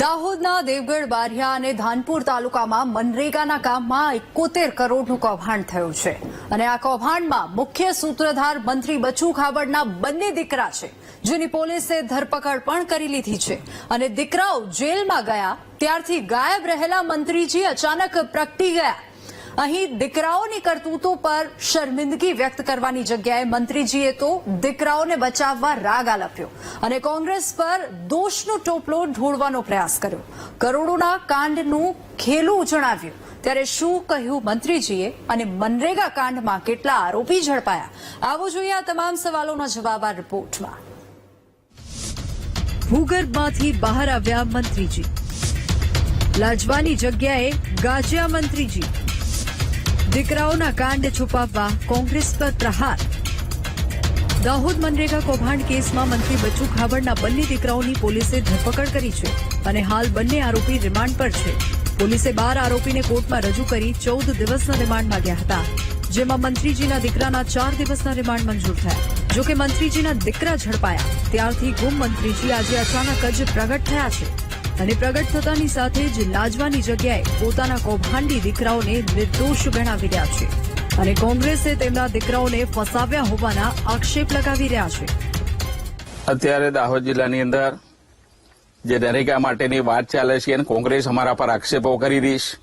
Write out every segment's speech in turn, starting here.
દાહોદના દેવગઢ, બારિયા અને ધાનપુર તાલુકામાં મનરેગાના કામમાં એકોતેર કરોડનું કૌભાંડ થયું છે. અને આ કૌભાંડમાં મુખ્ય સૂત્રધાર મંત્રી બચુ ખાબડના બંને દીકરા છે, જેની પોલીસે ધરપકડ પણ કરી લીધી છે. અને દીકરાઓ જેલમાં ગયા, ત્યારથી ગાયબ રહેલા મંત્રીજી અચાનક પ્રગટી ગયા. અહીં દીકરાઓની કરતૂતો પર શર્મિંદગી વ્યક્ત કરવાની જગ્યાએ મંત્રીજીએ તો દીકરાઓને બચાવવા રાગ આલપ્યો અને કોંગ્રેસ પર દોષનો ટોપલો ઢોળવાનો પ્રયાસ કર્યો. કરોડોના કાંડનું ખેલું જણાવ્યું. ત્યારે શું કહ્યું મંત્રીજીએ અને મનરેગા કાંડમાં કેટલા આરોપી ઝડપાયા? આવો જોઈએ આ તમામ સવાલોના જવાબ આ રિપોર્ટમાં. ભૂગર્ભમાંથી બહાર આવ્યા મંત્રીજી. લાજવાની જગ્યાએ ગાજ્યા મંત્રીજી. દીકરાઓના કાંડ છુપાવવા કોંગ્રેસ પર પ્રહાર. દાહોદ મનરેગા કૌભાંડ કેસમાં મંત્રી બચ્ચુ ખાબડના બંને દીકરાઓની પોલીસે ધરપકડ કરી છે અને હાલ બંને આરોપી રિમાન્ડ પર છે. પોલીસે બાર આરોપીને કોર્ટમાં રજૂ કરી ચૌદ દિવસના રિમાન્ડ માંગ્યા હતા, જેમાં મંત્રીજીના દીકરાના ચાર દિવસના રિમાન્ડ મંજૂર થયા. જોકે મંત્રીજીના દીકરા ઝડપાયા, ત્યારથી ગુમ મંત્રીજી આજે અચાનક જ પ્રગટ થયા છે. અને પ્રગટ થતાની સાથે જ લાજવાની જગ્યાએ પોતાના કૌભાંડી દીકરાઓને નિર્દોષ ગણાવી રહ્યા છે. અને કોંગ્રેસે તેમના દીકરાઓને ફસાવ્યા હોવાના આક્ષેપ લગાવી રહ્યા છે. અત્યારે દાહોદ જિલ્લાની અંદર જે નરેગા માટેની વાત ચાલે છે અને કોંગ્રેસ અમારા પર આક્ષેપો કરી દઈશ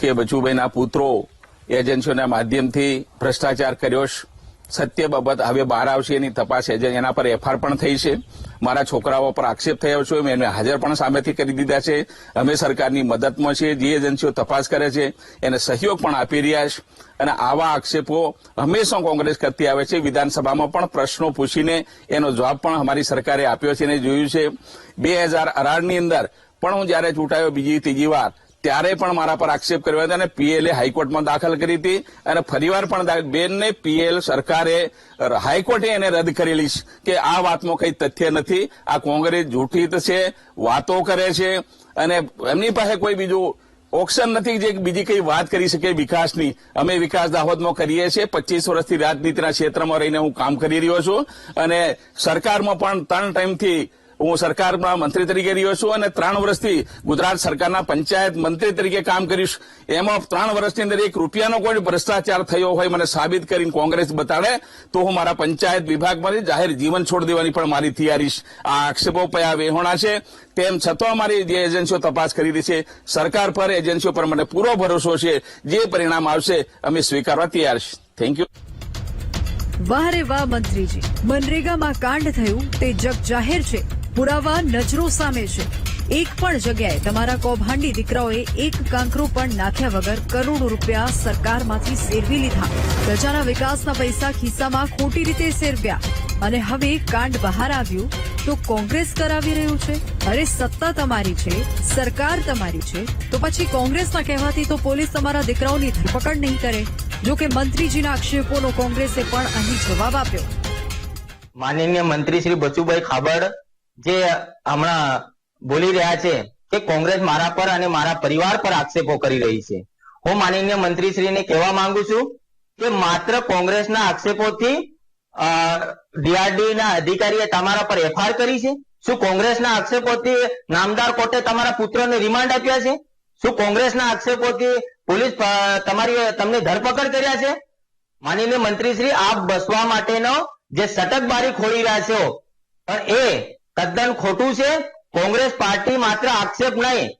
કે બચુભાઈના પુત્રો એજન્સીઓના માધ્યમથી ભ્રષ્ટાચાર કર્યો છે. સત્ય બાબત હવે બહાર આવશે એની તપાસ એજન્ટ એના પર એફઆર પણ થઈ છે. મારા છોકરાઓ પર આક્ષેપ થયો છે. મેં એમને હાજર પણ સામેથી કરી દીધા છે. અમે સરકારની મદદમાં છીએ. જે એજન્સીઓ તપાસ કરે છે, એને સહયોગ પણ આપી રહ્યા છે. અને આવા આક્ષેપો હંમેશા કોંગ્રેસ કરતી આવે છે. વિધાનસભામાં પણ પ્રશ્નો પૂછીને એનો જવાબ પણ અમારી સરકારે આપ્યો છે અને જોયું છે. બે હજાર અઢારની અંદર પણ હું જયારે ચૂંટાયો બીજી, ત્રીજી વાર ત્યારે પણ મારા પર આક્ષેપ કર્યો હતો અને પીએલએ હાઈકોર્ટમાં દાખલ કરી હતી અને ફરીવાર પણ બેનને પીએલ સરકારે હાઈકોર્ટે એને રદ કરેલી છે કે આ વાતમાં કંઈ તથ્ય નથી. આ કોંગ્રેસ જૂઠી છે, વાતો કરે છે અને એમની પાસે કોઈ બીજું ઓપ્શન નથી જે બીજી કઈ વાત કરી શકે વિકાસની. અમે વિકાસ દાહોદમાં કરીએ છીએ. પચીસ વર્ષથી રાજનીતિના ક્ષેત્રમાં રહીને હું કામ કરી રહ્યો છું અને સરકારમાં પણ ત્રણ ટાઈમથી હું સરકારમાં મંત્રી તરીકે રહ્યો છું અને ત્રણ વર્ષથી ગુજરાત સરકારના પંચાયત મંત્રી તરીકે કામ કરીશ. એમાં ત્રણ વર્ષની અંદર એક રૂપિયાનો કોઈ ભ્રષ્ટાચાર થયો હોય મને સાબિત કરીને કોંગ્રેસ બતાડે, તો હું મારા પંચાયત વિભાગમાંથી જાહેર જીવન છોડી દેવાની પણ મારી તૈયારી આ આક્ષેપો પયા વેહોણા છે. તેમ છતાં અમારી જે એજન્સીઓ તપાસ કરી રહી છે, સરકાર પર એજન્સીઓ પર મને પૂરો ભરોસો છે. જે પરિણામ આવશે અમે સ્વીકારવા તૈયાર છે. થેન્ક યુ વાહ રે વાહ મંત્રીજી. મનરેગામાં કાંડ થયું, તે જગ જાહેર છે. પુરાવા નજરો સામે છે. એક પણ જગ્યાએ તમારા કૌભાંડી દીકરાઓએ એક કાંકરો પણ નાખ્યા વગર કરોડો રૂપિયા સરકારમાંથી સેરવી લીધા. પ્રજાના વિકાસના પૈસા ખિસ્સામાં ખોટી રીતે સેરવ્યા. અને હવે કાંડ બહાર આવ્યું તો કોંગ્રેસ કરાવી રહ્યું છે. અરે સત્તા તમારી છે, સરકાર તમારી છે, તો પછી કોંગ્રેસના કહેવાથી તો પોલીસ તમારા દીકરાઓની ધરપકડ નહીં કરે. જો કે મંત્રીજીના આક્ષેપોનો કોંગ્રેસે પણ અહીં જવાબ આપ્યો. માનનીય મંત્રી શ્રી બચુભાઈ ખાબડ જે હમણાં બોલી રહ્યા છે કે કોંગ્રેસ મારા પર અને મારા પરિવાર પર આક્ષેપો કરી રહી છે. હું માનનીય મંત્રીશ્રીને કહેવા માંગુ છું કે માત્ર કોંગ્રેસના આક્ષેપોથી ડીઆરડીના અધિકારીએ તમારા પર એફઆઈઆર કરી છે? શું કોંગ્રેસના આક્ષેપોથી નામદાર કોર્ટે તમારા પુત્રને રિમાન્ડ આપ્યા છે? શું કોંગ્રેસના આક્ષેપોથી પોલીસ તમારી, તમને ધરપકડ કર્યા છે? માનનીય મંત્રીશ્રી, આપ બસવા માટેનો જે સટકબારી ખોલી રહ્યા છો, પણ એ તદ્દન ખોટું છે, કોંગ્રેસ પાર્ટી માત્ર આક્ષેપ નહીં.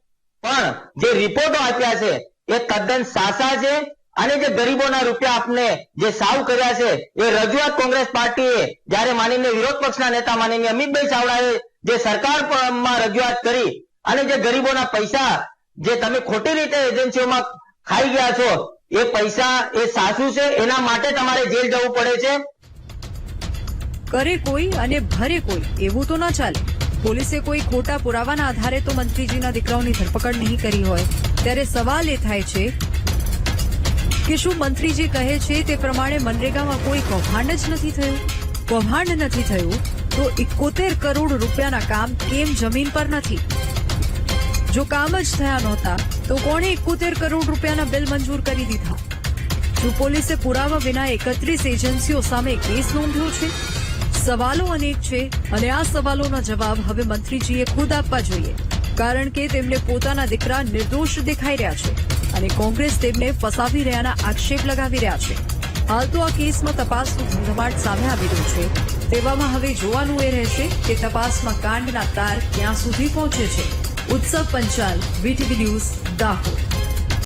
પણ જે રિપોર્ટો આપ્યા છે, એ તદ્દન સાચા છે અને જે ગરીબોના રૂપિયા આપને જે સાવ કર્યા છે, એ રજૂઆત કોંગ્રેસ પાર્ટીએ જ્યારે માનનીય વિરોધ પક્ષના નેતા માનનીય અમિતભાઈ ચાવડાએ જે સરકારમાં રજૂઆત કરી અને જે ગરીબોના પૈસા જે તમે ખોટી રીતે એજન્સીઓમાં ખાઈ ગયા છો, એ પૈસા એ સાચું છે, એના માટે તમારે જેલ જવું પડે છે. કરે કોઈ અને ભરે કોઈ, એવું તો ન ચાલે. પોલીસે કોઈ ખોટા પુરાવાના આધારે તો મંત્રીજીના દીકરાઓની ધરપકડ નહીં કરી હોય. ત્યારે સવાલ એ થાય છે કે શું મંત્રીજી કહે છે તે પ્રમાણે મનરેગામાં કોઈ કૌભાંડ જ નથી થયું? કૌભાંડ નથી થયું તો એકોતેર કરોડ રૂપિયાના કામ કેમ જમીન પર નથી? જો કામ જ થયા નહોતા, તો કોણે એકોતેર કરોડ રૂપિયાના બિલ મંજૂર કરી દીધા? જો પોલીસે પુરાવા વિના એકત્રીસ એજન્સીઓ સામે કેસ નોંધ્યો છે? સવાલો અનેક છે અને આ સવાલોના જવાબ હવે મંત્રીજીએ ખુદ આપવા જોઈએ. કારણ કે તેમને પોતાના દીકરા નિર્દોષ દેખાઈ રહ્યા છે અને કોંગ્રેસ તેમને ફસાવી રહ્યાના આક્ષેપ લગાવી રહ્યા છે. હાલ તો આ કેસમાં તપાસનું ધમધમાટ સામે આવી રહ્યું છે. તેવામાં હવે જોવાનું એ રહેશે કે તપાસમાં કાંડના તાર ક્યાં સુધી પહોંચે છે. ઉત્સવ પંચાલ, વીટીવી ન્યૂઝ, દાહોદ.